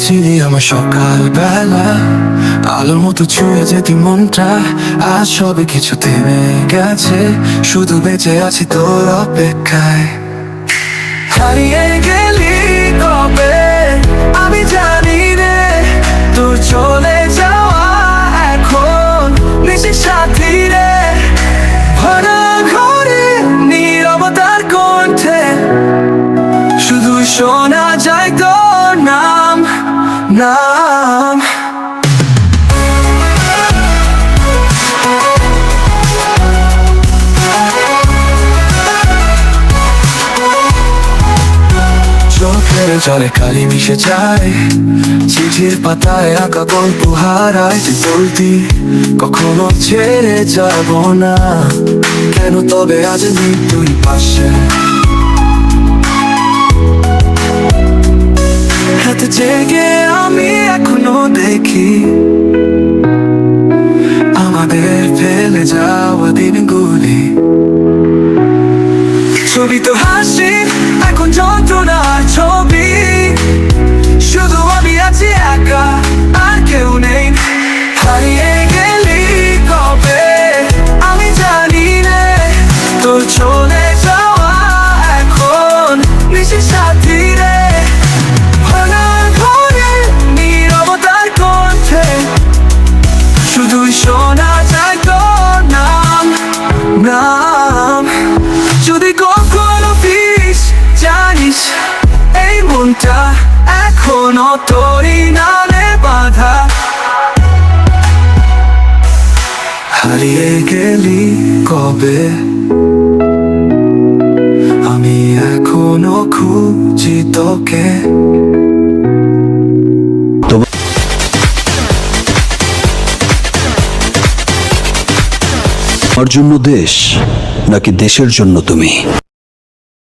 সময় সকাল বেলা আলোর মতো ছুঁয়ে যেতি মনটা, আজ সবে কিছু থেমে গেছে। শুধু বেঁচে আছি তোর অপেক্ষায়। হারিয়ে গেলি কবে? আমি জানি রে, তোর চলে যাওয়া এখন নিশি সাথী রে। ভরা ঘরে, নীরবতার কণ্ঠে। শুধু শোনা চোখের জলে কালি মিশে যায়, চিঠির পাতায় আঁকা গল্প হারায় যে বলতি, কখনো ছেড়ে যাব না। কেন তবে আজ মৃত্যুই পাশে। হাতে জেগে দেখি আমাদের ফেলে যাওয়া দিনগুলি। ছবি তো হাসি, এখন যন্ত্রণার ছবি। শুধু আমি আছি একা, আর কেউ নেই। হারিয়ে গেলি কবে? আমি জানি রে তোর তোরই নামে বাধা। হারিয়ে গেলি কবে? আমি এখনও খুঁজি তোকে। জন্য দেশ, নাকি দেশের জন্য তুমি?